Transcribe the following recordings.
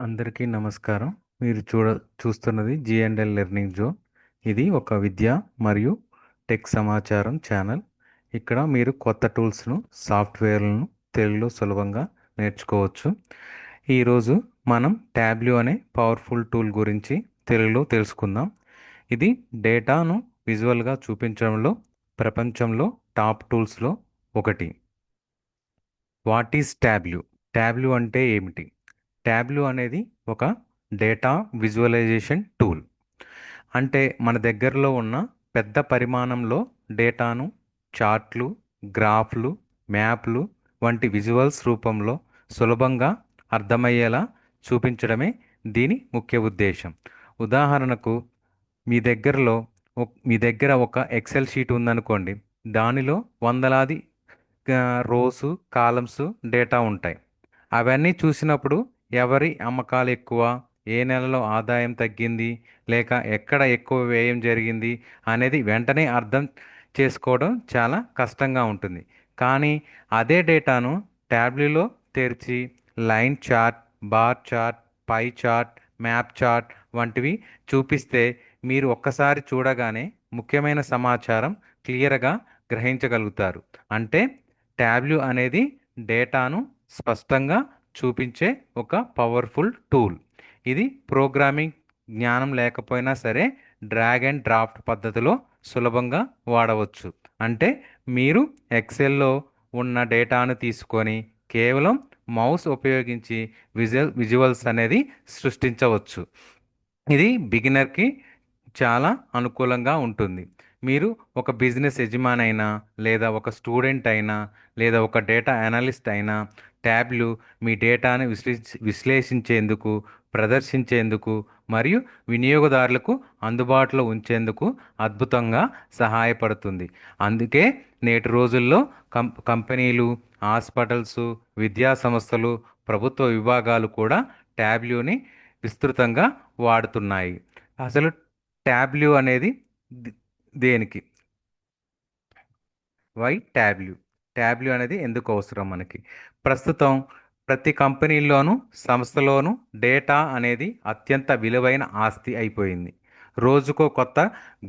అందరికీ నమస్కారం. మీరు చూడ చూస్తున్నది జిఎండ్ఎల్ లెర్నింగ్ జోన్ ఇది ఒక విద్య మరియు టెక్ సమాచారం ఛానల్. ఇక్కడ మీరు కొత్త టూల్స్ను సాఫ్ట్వేర్లను తెలుగులో సులభంగా నేర్చుకోవచ్చు. ఈరోజు మనం ట్యాబ్లూ అనే పవర్ఫుల్ టూల్ గురించి తెలుగులో తెలుసుకుందాం. ఇది డేటాను విజువల్గా చూపించడంలో ప్రపంచంలో టాప్ టూల్స్లో ఒకటి. వాట్ ఈస్ ట్యాబ్లూ ట్యాబ్లూ అంటే ఏమిటి? ట్యాబ్లు అనేది ఒక డేటా విజువలైజేషన్ టూల్. అంటే మన దగ్గరలో ఉన్న పెద్ద పరిమాణంలో డేటాను చార్ట్లు గ్రాఫ్లు మ్యాప్లు వంటి విజువల్స్ రూపంలో సులభంగా అర్థమయ్యేలా చూపించడమే దీని ముఖ్య ఉద్దేశం. ఉదాహరణకు మీ దగ్గరలో మీ దగ్గర ఒక ఎక్సెల్ షీట్ ఉందనుకోండి దానిలో వందలాది రోసు కాలమ్స్ డేటా ఉంటాయి. అవన్నీ చూసినప్పుడు ఎవరి అమ్మకాలు ఎక్కువ? ఏ నెలలో ఆదాయం తగ్గింది? లేక ఎక్కడ ఎక్కువ వ్యయం జరిగింది? అనేది వెంటనే అర్థం చేసుకోవడం చాలా కష్టంగా ఉంటుంది. కానీ అదే డేటాను ట్యాబ్లీలో తెరిచి line chart bar chart pie chart map chart వంటివి చూపిస్తే మీరు ఒక్కసారి చూడగానే ముఖ్యమైన సమాచారం క్లియర్గా గ్రహించగలుగుతారు. అంటే ట్యాబ్లూ అనేది డేటాను స్పష్టంగా చూపించే ఒక పవర్ఫుల్ టూల్ ఇది ప్రోగ్రామింగ్ జ్ఞానం లేకపోయినా సరే డ్రాగ్ అండ్ డ్రాఫ్ట్ పద్ధతిలో సులభంగా వాడవచ్చు. అంటే మీరు ఎక్సెల్లో ఉన్న డేటాను తీసుకొని కేవలం మౌస్ ఉపయోగించి విజువల్ విజువల్స్ అనేది సృష్టించవచ్చు. ఇది బిగినర్కి చాలా అనుకూలంగా ఉంటుంది. మీరు ఒక బిజినెస్ యజమాని అయినా లేదా ఒక స్టూడెంట్ అయినా లేదా ఒక డేటా అనలిస్ట్ అయినా ట్యాబ్లు మీ డేటాను విశ్లే విశ్లేషించేందుకు ప్రదర్శించేందుకు మరియు వినియోగదారులకు అందుబాటులో ఉంచేందుకు అద్భుతంగా సహాయపడుతుంది. అందుకే నేటి రోజుల్లో కం కంపెనీలు హాస్పిటల్స్ విద్యా సంస్థలు ప్రభుత్వ విభాగాలు కూడా ట్యాబ్లూని విస్తృతంగా వాడుతున్నాయి. అసలు ట్యాబ్లూ అనేది దేనికి? Why Tableau? ట్యాబ్లూ అనేది ఎందుకు అవసరం మనకి? ప్రస్తుతం ప్రతి కంపెనీల్లోనూ సంస్థలోనూ డేటా అనేది అత్యంత విలువైన ఆస్తి అయిపోయింది. రోజుకో కొత్త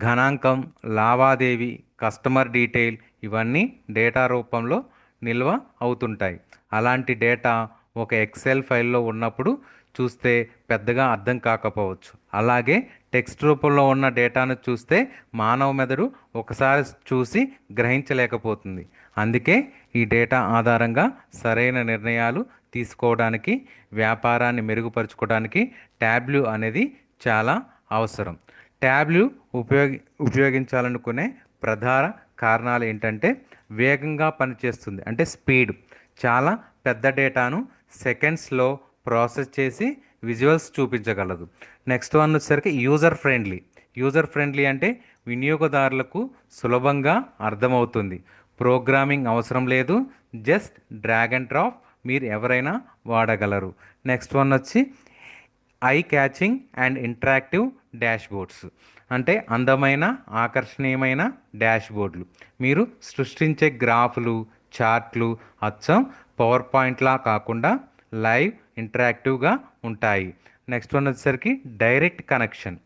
గణాంకం లావాదేవీ కస్టమర్ డీటెయిల్ ఇవన్నీ డేటా రూపంలో నిల్వ అవుతుంటాయి. అలాంటి డేటా ఒక ఎక్సెల్ ఫైల్లో ఉన్నప్పుడు చూస్తే పెద్దగా అర్థం కాకపోవచ్చు. అలాగే టెక్స్ట్ రూపంలో ఉన్న డేటాను చూస్తే మానవ మెదడు ఒకసారి చూసి గ్రహించలేకపోతుంది. అందుకే ఈ డేటా ఆధారంగా సరైన నిర్ణయాలు తీసుకోవడానికి వ్యాపారాన్ని మెరుగుపరుచుకోవడానికి ట్యాబ్లు అనేది చాలా అవసరం. ట్యాబ్లు ఉపయోగి ఉపయోగించాలనుకునే ప్రధాన కారణాలు ఏంటంటే వేగంగా పనిచేస్తుంది. అంటే స్పీడ్. చాలా పెద్ద డేటాను సెకండ్స్లో ప్రాసెస్ చేసి విజువల్స్ చూపించగలదు. నెక్స్ట్ వన్ వచ్చేసరికి యూజర్ ఫ్రెండ్లీ యూజర్ ఫ్రెండ్లీ అంటే వినియోగదారులకు సులభంగా అర్థమవుతుంది. ప్రోగ్రామింగ్ అవసరం లేదు. జస్ట్ డ్రాగ్ అండ్ డ్రాప్ మీరు ఎవరైనా వాడగలరు. నెక్స్ట్ వన్ వచ్చి eye catching and interactive dashboards అంటే అందమైన ఆకర్షణీయమైన డాష్బోర్డ్లు మీరు సృష్టించే గ్రాఫ్లు చార్ట్లు అచ్చం పవర్ పాయింట్లా కాకుండా లైవ్ ఇంటరాక్టివ్గా ఉంటాయి. నెక్స్ట్ వన్ వచ్చేసరికి డైరెక్ట్ కనెక్షన్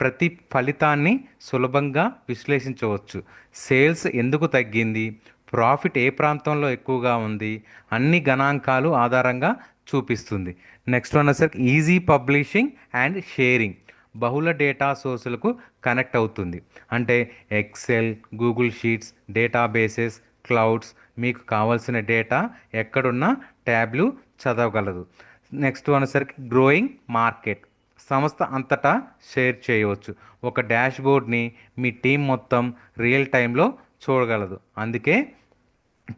ప్రతి ఫలితాన్ని సులభంగా విశ్లేషించవచ్చు. సేల్స్ ఎందుకు తగ్గింది? ప్రాఫిట్ ఏ ప్రాంతంలో ఎక్కువగా ఉంది? అన్ని గణాంకాలు ఆధారంగా చూపిస్తుంది. నెక్స్ట్ వన్ వచ్చేసరికి ఈజీ పబ్లిషింగ్ అండ్ షేరింగ్ బహుళ డేటా సోర్సులకు కనెక్ట్ అవుతుంది. అంటే Excel Google Sheets databases clouds మీకు కావాల్సిన డేటా ఎక్కడున్నా ట్యాబ్లు చదవగలదు. నెక్స్ట్ అనేసరికి గ్రోయింగ్ మార్కెట్ సంస్థ అంతటా షేర్ చేయవచ్చు. ఒక డాష్ బోర్డ్ని మీ టీం మొత్తం రియల్ టైంలో చూడగలదు. అందుకే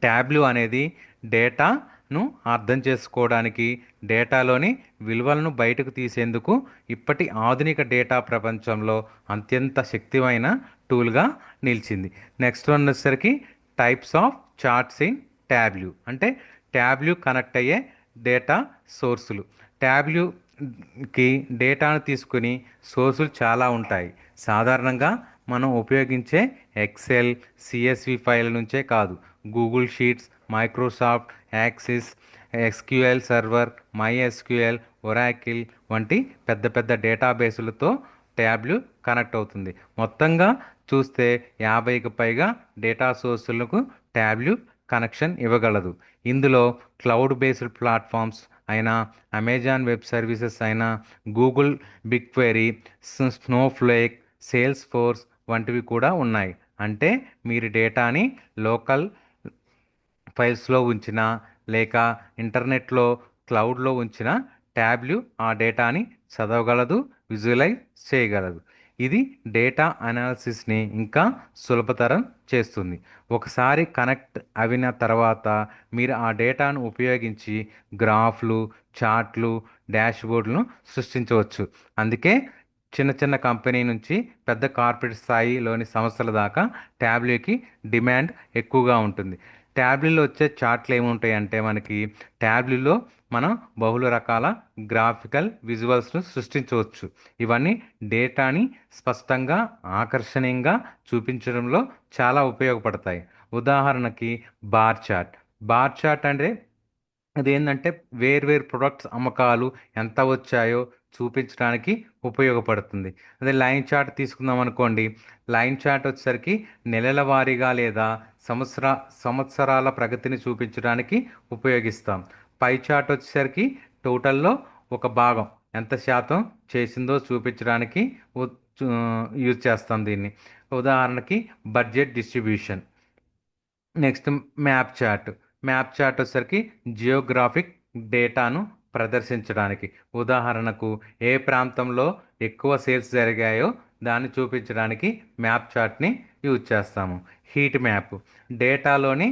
ట్యాబ్లు అనేది డేటాను అర్థం చేసుకోవడానికి డేటాలోని విలువలను బయటకు తీసేందుకు ఇప్పటి ఆధునిక డేటా ప్రపంచంలో అత్యంత శక్తిమైన టూల్గా నిలిచింది. నెక్స్ట్ వన్ వచ్చేసరికి types of charts in Tableau అంటే ట్యాబ్లు కనెక్ట్ అయ్యే డేటా సోర్సులు. ట్యాబ్లుకి డేటాను తీసుకుని సోర్సులు చాలా ఉంటాయి. సాధారణంగా మనం ఉపయోగించే ఎక్సెల్ సిఎస్వి ఫైల్ నుంచే కాదు. Google sheets Microsoft Access SQL server MySQL Oracle వంటి పెద్ద పెద్ద డేటాబేసులతో ట్యాబ్లు కనెక్ట్ అవుతుంది. మొత్తంగా చూస్తే యాభైకి పైగా డేటా సోర్సులకు ట్యాబ్లు కనెక్షన్ ఇవ్వగలదు. ఇందులో క్లౌడ్ బేస్డ్ ప్లాట్ఫామ్స్ అయినా అమెజాన్ వెబ్ సర్వీసెస్ అయినా Google big query Snowflake Salesforce వంటివి కూడా ఉన్నాయి. అంటే మీరు డేటాని లోకల్ ఫైల్స్లో ఉంచిన లేక ఇంటర్నెట్లో క్లౌడ్లో ఉంచిన ట్యాబ్లు ఆ డేటాని చదవగలదు విజువలైజ్ చేయగలదు. ఇది డేటా అనాలిసిస్ని ఇంకా సులభతరం చేస్తుంది. ఒకసారి కనెక్ట్ అయిన తర్వాత మీరు ఆ డేటాను ఉపయోగించి గ్రాఫ్లు చార్ట్లు డాష్బోర్డ్లను సృష్టించవచ్చు. అందుకే చిన్న చిన్న కంపెనీ నుంచి పెద్ద కార్పొరేట్ స్థాయిలోని సంస్థల దాకా ట్యాబ్లెట్కి డిమాండ్ ఎక్కువగా ఉంటుంది. ట్యాబ్లీలో వచ్చే చార్ట్లు ఏముంటాయి అంటే మనకి ట్యాబ్లీలో మనం బహుళ రకాల గ్రాఫికల్ విజువల్స్ను సృష్టించవచ్చు. ఇవన్నీ డేటాని స్పష్టంగా ఆకర్షణీయంగా చూపించడంలో చాలా ఉపయోగపడతాయి. ఉదాహరణకి బార్ చార్ట్. బార్ చార్ట్ అంటే అదేంటంటే వేర్వేరు ప్రొడక్ట్స్ అమ్మకాలు ఎంత వచ్చాయో చూపించడానికి ఉపయోగపడుతుంది. అదే లైన్ చార్ట్ తీసుకుందాం అనుకోండి. లైన్ చార్ట్ వచ్చేసరికి నెలల వారీగా లేదా సంవత్సర సంవత్సరాల ప్రగతిని చూపించడానికి ఉపయోగిస్తాం. పై చార్ట్ వచ్చేసరికి టోటల్లో ఒక భాగం ఎంత శాతం చేసిందో చూపించడానికి యూజ్ చేస్తాం దీన్ని. ఉదాహరణకి budget distribution. Next map chart. Map chart వచ్చేసరికి జియోగ్రాఫిక్ డేటాను ప్రదర్శించడానికి. ఉదాహరణకు ఏ ప్రాంతంలో ఎక్కువ సేల్స్ జరిగాయో దాన్ని చూపించడానికి మ్యాప్ చార్ట్ని యూజ్ చేస్తాము. Heat map. డేటాలోని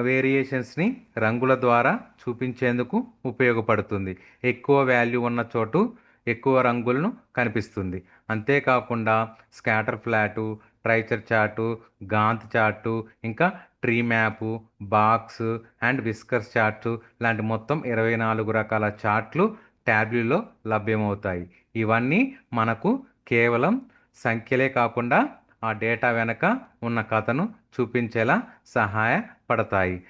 వేరియేషన్స్ని రంగుల ద్వారా చూపించేందుకు ఉపయోగపడుతుంది. ఎక్కువ వాల్యూ ఉన్న చోటు ఎక్కువ రంగులను కనిపిస్తుంది. అంతేకాకుండా స్కాటర్ ఫ్లాటు ట్రైచర్ చార్టు గాంత్ చార్టు ఇంకా tree map box and whiskers charts లాంటి మొత్తం ఇరవై నాలుగు రకాల చార్ట్లు ట్యాబ్లూలో లభ్యమవుతాయి. ఇవన్నీ మనకు కేవలం సంఖ్యలే కాకుండా ఆ డేటా వెనక ఉన్న కథను చూపించేలా సహాయపడతాయి.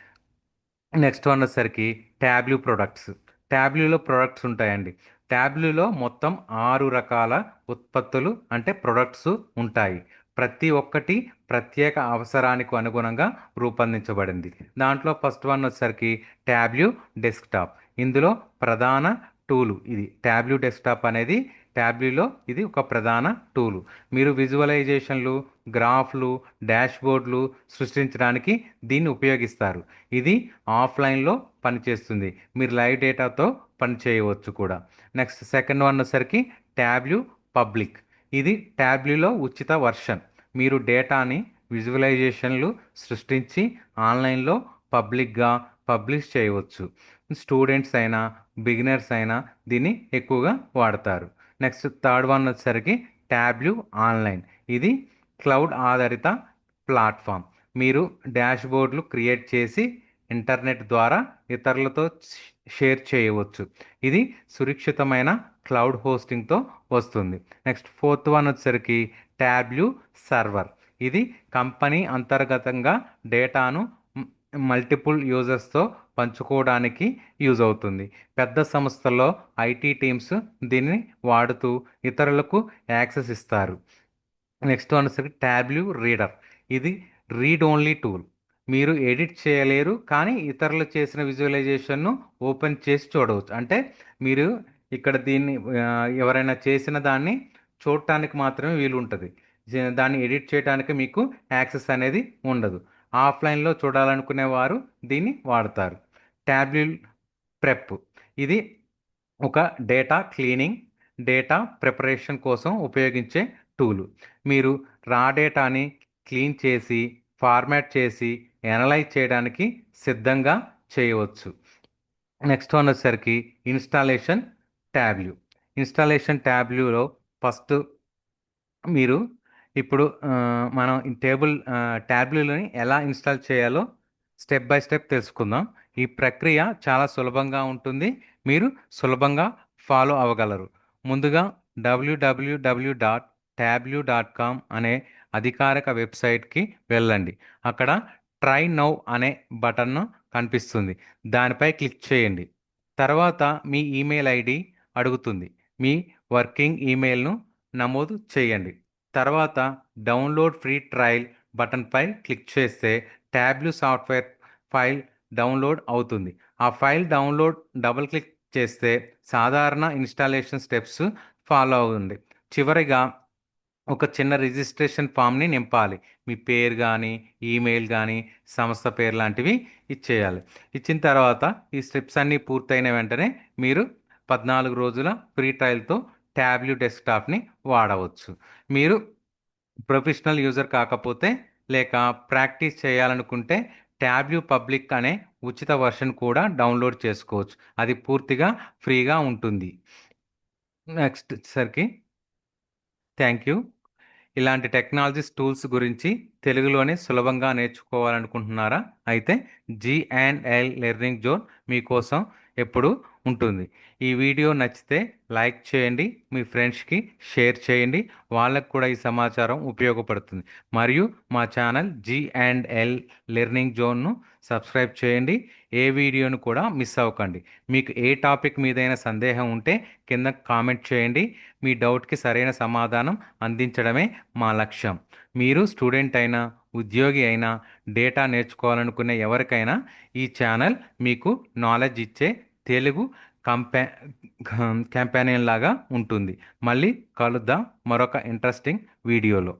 నెక్స్ట్ వన్ వచ్చేసరికి ట్యాబ్లూ ప్రొడక్ట్స్. ట్యాబ్లూలో ప్రొడక్ట్స్ ఉంటాయండి. ట్యాబ్లూలో మొత్తం ఆరు రకాల ఉత్పత్తులు అంటే ప్రొడక్ట్స్ ఉంటాయి. ప్రతి ఒక్కటి ప్రత్యేక అవసరానికి అనుగుణంగా రూపొందించబడింది. దాంట్లో ఫస్ట్ వన్ వచ్చేసరికి ట్యాబ్ల్యూ డెస్క్టాప్. ఇందులో ప్రధాన టూలు ఇది. ట్యాబ్లూ డెస్క్టాప్ అనేది ట్యాబ్లీలో ఇది ఒక ప్రధాన టూలు. మీరు విజువలైజేషన్లు గ్రాఫ్లు డాష్బోర్డ్లు సృష్టించడానికి దీన్ని ఉపయోగిస్తారు. ఇది ఆఫ్లైన్లో పనిచేస్తుంది. మీరు లైవ్ డేటాతో పనిచేయవచ్చు కూడా. నెక్స్ట్ సెకండ్ వన్ వచ్చేసరికి ట్యాబ్ల్యూ పబ్లిక్. ఇది ట్యాబ్లీలో ఉచిత వర్షన్. మీరు డేటాని విజువలైజేషన్లు సృష్టించి ఆన్లైన్లో పబ్లిక్గా పబ్లిష్ చేయవచ్చు. స్టూడెంట్స్ అయినా బిగినర్స్ అయినా దీన్ని ఎక్కువగా వాడతారు. నెక్స్ట్ థర్డ్ వన్ వచ్చేసరికి ట్యాబ్లూ ఆన్లైన్. ఇది క్లౌడ్ ఆధారిత ప్లాట్ఫామ్. మీరు డాష్బోర్డ్లు క్రియేట్ చేసి ఇంటర్నెట్ ద్వారా ఇతరులతో షేర్ చేయవచ్చు. ఇది సురక్షితమైన క్లౌడ్ హోస్టింగ్తో వస్తుంది. నెక్స్ట్ ఫోర్త్ వన్ వచ్చేసరికి ట్యాబ్ల్యూ సర్వర్. ఇది కంపెనీ అంతర్గతంగా డేటాను మల్టిపుల్ యూజర్స్తో పంచుకోవడానికి యూజ్ అవుతుంది. పెద్ద సంస్థల్లో ఐటీ టీమ్స్ దీన్ని వాడుతూ ఇతరులకు యాక్సెస్ ఇస్తారు. నెక్స్ట్ వన్ వచ్చేసరికి ట్యాబ్లూ రీడర్. ఇది రీడ్ ఓన్లీ టూల్. మీరు ఎడిట్ చేయలేరు కానీ ఇతరులు చేసిన విజువలైజేషన్ను ఓపెన్ చేసి చూడవచ్చు. అంటే మీరు ఇక్కడ దీన్ని ఎవరైనా చేసిన దాన్ని చూడటానికి మాత్రమే వీలు ఉంటుంది దాన్ని ఎడిట్ చేయడానికి మీకు యాక్సెస్ అనేది ఉండదు. ఆఫ్లైన్లో చూడాలనుకునే వారు దీన్ని వాడతారు. Tableau prep. ఇది ఒక డేటా క్లీనింగ్ డేటా ప్రిపరేషన్ కోసం ఉపయోగించే టూలు. మీరు రా డేటాని క్లీన్ చేసి ఫార్మాట్ చేసి ఎనలైజ్ చేయడానికి సిద్ధంగా చేయవచ్చు. నెక్స్ట్ వన్ వచ్చేసరికి ఇన్స్టాలేషన్ ట్యాబ్ల్యూ ఇన్స్టాలేషన్ ట్యాబ్ల్యూలో ఫస్ట్ మీరు ఇప్పుడు మనం ఈ టేబుల్ ట్యాబ్ల్యూలోని ఎలా ఇన్స్టాల్ చేయాలో స్టెప్ బై స్టెప్ తెలుసుకుందాం. ఈ ప్రక్రియ చాలా సులభంగా ఉంటుంది. మీరు సులభంగా ఫాలో అవ్వగలరు. ముందుగా WWW dot Tableau dot com అనే అధికారిక వెబ్సైట్కి వెళ్ళండి. అక్కడ ట్రై నౌ అనే బటన్ కనిపిస్తుంది. దానిపై క్లిక్ చేయండి. తర్వాత మీ ఈమెయిల్ ఐడి అడుగుతుంది. మీ వర్కింగ్ ఈమెయిల్ను నమోదు చేయండి. తర్వాత డౌన్లోడ్ ఫ్రీ ట్రయల్ బటన్పై క్లిక్ చేస్తే ట్యాబ్లు సాఫ్ట్వేర్ ఫైల్ డౌన్లోడ్ అవుతుంది. ఆ ఫైల్ డౌన్లోడ్ డబుల్ క్లిక్ చేస్తే సాధారణ ఇన్స్టాలేషన్ స్టెప్స్ ఫాలో అవుతుంది. చివరిగా ఒక చిన్న రిజిస్ట్రేషన్ ఫామ్ని నింపాలి. మీ పేరు కానీ ఈమెయిల్ కానీ సంస్థ పేరు లాంటివి ఇచ్చేయాలి. ఇచ్చిన తర్వాత ఈ స్టెప్స్ అన్నీ పూర్తయిన వెంటనే మీరు పద్నాలుగు రోజుల ఫ్రీ ట్రయల్తో ట్యాబ్లెట్ డెస్క్టాప్ని వాడవచ్చు. మీరు ప్రొఫెషనల్ యూజర్ కాకపోతే లేక ప్రాక్టీస్ చేయాలనుకుంటే ట్యాబ్లూ పబ్లిక్ అనే ఉచిత వర్షన్ కూడా డౌన్లోడ్ చేసుకోవచ్చు. అది పూర్తిగా ఫ్రీగా ఉంటుంది. నెక్స్ట్ సరికి థ్యాంక్ యూ. ఇలాంటి టెక్నాలజీస్ టూల్స్ గురించి తెలుగులోనే సులభంగా నేర్చుకోవాలనుకుంటున్నారా? అయితే G and L learning zone మీకోసం ఎప్పుడు ఉంటుంది. ఈ వీడియో నచ్చితే లైక్ చేయండి మీ ఫ్రెండ్స్కి షేర్ చేయండి. వాళ్ళకు కూడా ఈ సమాచారం ఉపయోగపడుతుంది. మరియు మా channel G and L learning జోన్ను subscribe చేయండి. ఏ వీడియోను కూడా మిస్ అవ్వకండి. మీకు ఏ టాపిక్ మీదైనా సందేహం ఉంటే కింద కామెంట్ చేయండి. మీ డౌట్కి సరైన సమాధానం అందించడమే మా లక్ష్యం. మీరు స్టూడెంట్ అయినా ఉద్యోగి అయినా డేటా నేర్చుకోవాలనుకునే ఎవరికైనా ఈ ఛానల్ మీకు నాలెడ్జ్ ఇచ్చే తెలుగు కంపా క్యాంపానియన్ లాగా ఉంటుంది. మళ్ళీ కలుద్దాం మరొక ఇంట్రెస్టింగ్ వీడియోలో.